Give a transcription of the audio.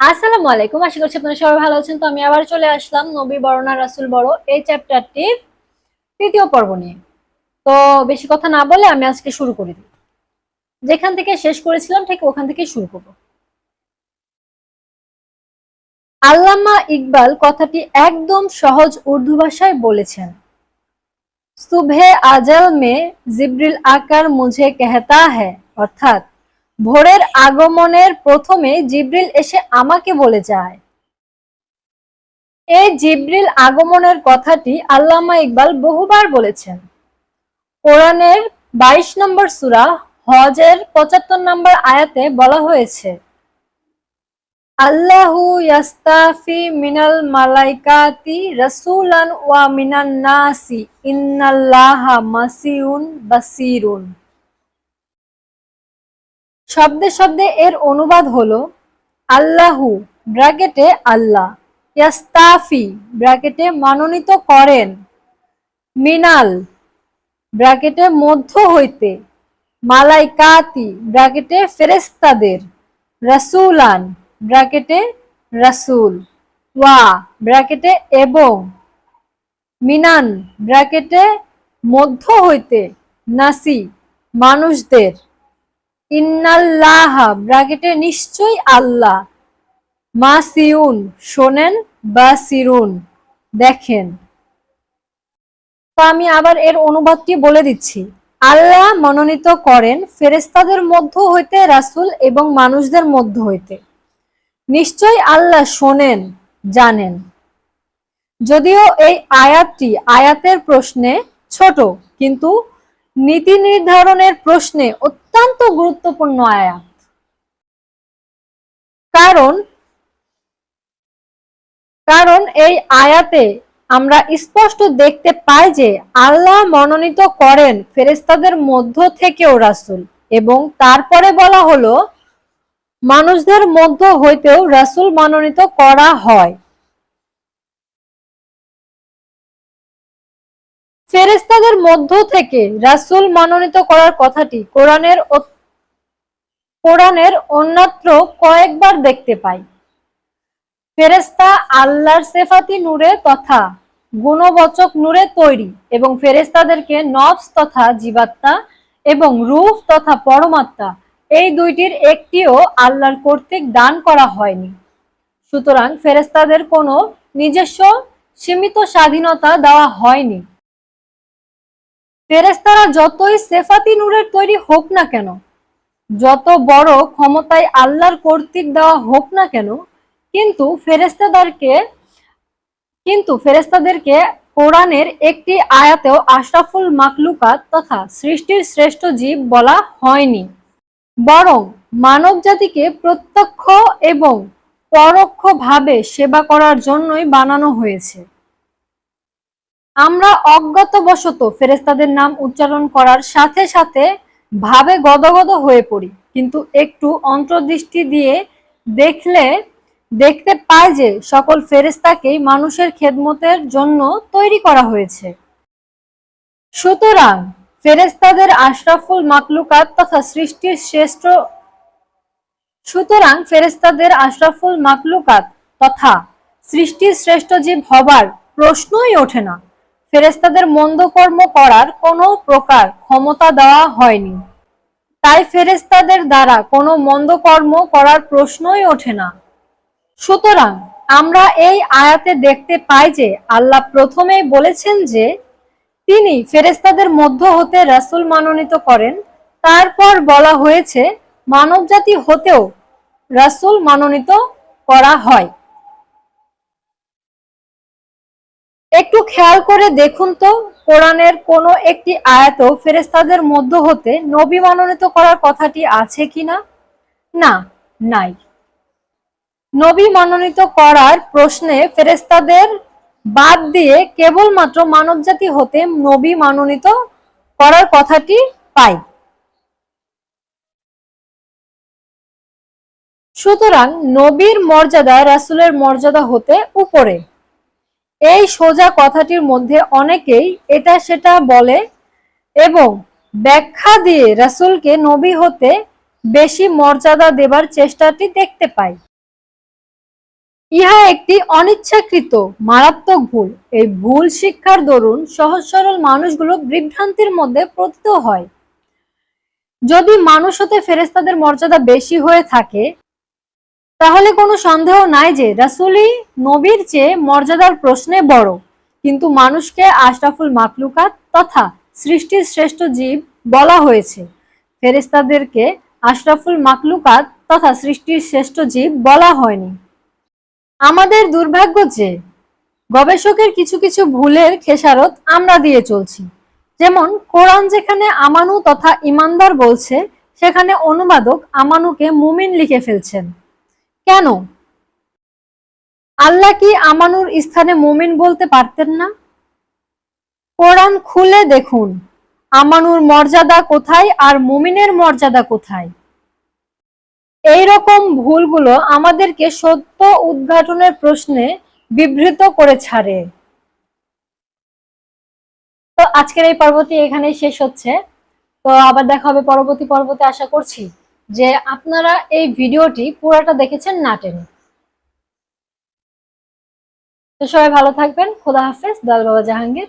আসসালামু আলাইকুম, আশা করছি আপনারা সবাই ভালো আছেন। তো আমি আবার চলে আসলাম নবী বরণা রাসুল বড় এই চ্যাপ্টারটি তৃতীয় পর্ব নিয়ে। তো বেশি কথা না বলে আমি আজকে শুরু করে দিই। যেখান থেকে শেষ করেছিলাম, ঠিক ওখান থেকে শুরু করব। আল্লামা ইকবাল কথাটি একদম সহজ উর্দু ভাষায় বলেছেন, সুবহে আজল মে জিব্রিল আকার মুঝে কেহতা হ্যাঁ অর্থাৎ ভোরের আগমনের প্রথমে জিব্রিল এসে আমাকে বলে যায়। এই জিব্রিল আগমনের কথাটি আল্লামা ইকবাল বহুবার বলেছেন। কোরআনের বাইশ নম্বর সুরা হজের পঁচাত্তর নম্বর আয়াতে বলা হয়েছে, আল্লাহু ইয়াস্তাফি মিনাল মালাইকাতি রাসূলান ওয়া মিনান নাসি, ইন্নাল্লাহা মাসিউন বাসিরুন। শব্দে শব্দে এর অনুবাদ হলো আল্লাহু, ব্র্যাকেটে আল্লাহ, ইয়াস্তাফি, ব্র্যাকেটে মনোনীত করেন, মিনাল, ব্র্যাকেটে মধ্য হইতে, মালাইকাতি, ব্র্যাকেটে ফেরেস্তাদের রাসূলান, ব্র্যাকেটে রাসূল, ওয়া, ব্র্যাকেটে এবং, মিনান, ব্র্যাকেটে মধ্য হইতে, নাসি, মানুষদের। ইন্নাল্লাহ ব্রাকেটে নিশ্চয়ই আল্লাহ। মা সিউন শোনেন বা সিরুন দেখেন। তো আমি আবার এর অনুবাদটি বলে দিচ্ছি। আল্লাহ মনোনীত করেন ফেরেস্তাদের মধ্য হইতে, রাসুল এবং মানুষদের মধ্য হইতে। নিশ্চয় আল্লাহ শোনেন, জানেন। যদিও এই আয়াতটি আয়াতের প্রশ্নে ছোট, কিন্তু নীতি নির্ধারণের প্রশ্নে অত্যন্ত গুরুত্বপূর্ণ আয়াত। কারণ কারণ এই আয়াতে আমরা স্পষ্ট দেখতে পাই যে আল্লাহ মনোনীত করেন ফেরেস্তাদের মধ্য থেকেও রাসুল এবং তারপরে বলা হলো, মানুষদের মধ্য হইতেও রাসুল মনোনীত করা হয়। ফেরেস্তাদের মধ্য থেকে রাসুল মনোনীত করার কথাটি কোরআনের কোরআনের অন্যত্র কয়েকবার দেখতে পাই। ফেরেস্তা আল্লাহর সেফাতি নূরে তথা গুণবচক নূরে তৈরি এবং ফেরেস্তাদেরকে নফস তথা জীবাত্মা এবং রূপ তথা পরমাত্মা এই দুইটির একটিও আল্লাহর কর্তৃক দান করা হয়নি। সুতরাং ফেরেস্তাদের কোনো নিজস্ব সীমিত স্বাধীনতা দেওয়া হয়নি। ফেরেস্তারা যতই সেফাতি নূরের তৈরি হোক না কেন, যত বড় ক্ষমতায় আল্লাহর কর্তৃক দেওয়া হোক না কেন, কিন্তু ফেরেস্তাদেরকে কিন্তু ফেরেস্তাদেরকে কোরআনের একটি আয়াতেও আশরাফুল মাকলুকাত তথা সৃষ্টির শ্রেষ্ঠ জীব বলা হয়নি। বরং মানব জাতিকে প্রত্যক্ষ এবং পরোক্ষভাবে সেবা করার জন্যই বানানো হয়েছে। আমরা অজ্ঞাতবশত ফেরেস্তাদের নাম উচ্চারণ করার সাথে সাথে ভাবে গদগদ হয়ে পড়ি। কিন্তু একটু অন্তর্দৃষ্টি দিয়ে দেখলে, দেখতে পায় যে সকল ফেরেস্তাকেই মানুষের খেদমতের জন্য তৈরি করা হয়েছে। সুতরাং ফেরেস্তাদের আশরাফুল মাকলুকাত তথা সৃষ্টির শ্রেষ্ঠ সুতরাং ফেরেস্তাদের আশরাফুল মাকলুকাত তথা সৃষ্টির শ্রেষ্ঠ জীব হবার প্রশ্নই ওঠে না। ফেরেস্তাদের মন্দ কর্ম করার কোনো প্রকার ক্ষমতা দেওয়া হয়নি। তাই ফেরেস্তাদের দ্বারা কোনো মন্দ কর্ম করার প্রশ্নই ওঠে না। সুতরাং আমরা এই আয়াতে দেখতে পাই যে আল্লাহ প্রথমেই বলেছেন যে তিনি ফেরেস্তাদের মধ্য হতে রাসুল মনোনীত করেন। তারপর বলা হয়েছে, মানবজাতি হতেও রাসুল মনোনীত করা হয়। একটু খেয়াল করে দেখুন তো, কোরআনের কোনো একটি আয়াত ফেরেস্তাদের মধ্য হতে নবী মনোনীত করার কথাটি আছে কিনা? না, নাই। নবী মনোনীত করার প্রশ্নে ফেরেস্তাদের বাদ দিয়ে কেবলমাত্র মানবজাতি হতে নবী মনোনীত করার কথাটি পাই। সুতরাং নবীর মর্যাদা রাসুলের মর্যাদা হতে উপরে। এই সোজা কথাটির মধ্যে অনেকেই এটা সেটা বলে এবং ব্যাখ্যা দিয়ে রাসুলকে নবী হতে বেশি মর্যাদা দেবার চেষ্টাটি দেখতে পাই। ইহা একটি অনিচ্ছাকৃত, মারাত্মক ভুল। এই ভুল শিক্ষার দরুন সহজ সরল মানুষগুলো বিভ্রান্তির মধ্যে পতিত হয়। যদি মানুষ হতে ফেরেস্তাদের মর্যাদা বেশি হয়ে থাকে তাহলে কোনো সন্দেহ নাই যে রাসূলই নবীর চেয়ে মর্যাদার প্রশ্নে বড়, কিন্তু মানুষকে আশরাফুল মাকলুকাত তথা সৃষ্টির শ্রেষ্ঠ জীব বলা হয়েছে। ফেরেস্তাদেরকে আশরাফুল মাকলুকাত তথা সৃষ্টির শ্রেষ্ঠ জীব বলা হয়নি। আমাদের দুর্ভাগ্য যে গবেষকের কিছু কিছু ভুলের খেসারত আমরা দিয়ে চলছি। যেমন কোরআন যেখানে আমানু তথা ইমানদার বলছে, সেখানে অনুবাদক আমানুকে মুমিন লিখে ফেলছেন। কেন? আল্লাহ কি আমানুর স্থানে মোমিন বলতে পারতেন না? কোরআন খুলে দেখুন, আমানুর মর্যাদা কোথায় আর মোমিনের মর্যাদা কোথায়? এই রকম ভুলগুলো আমাদেরকে সত্য উদ্ঘাটনের প্রশ্নে বিবৃত করে ছাড়ে। তো আজকের এই পর্বটি এখানেই শেষ হচ্ছে। তো আবার দেখা হবে পরবর্তী পর্বতে, আশা করছি। যে আপনারা এই ভিডিওটি পুরাটা দেখেছেন না টেনে। তো সবাই ভালো থাকবেন। খোদা হাফেজ দাল বাবা জাহাঙ্গীর।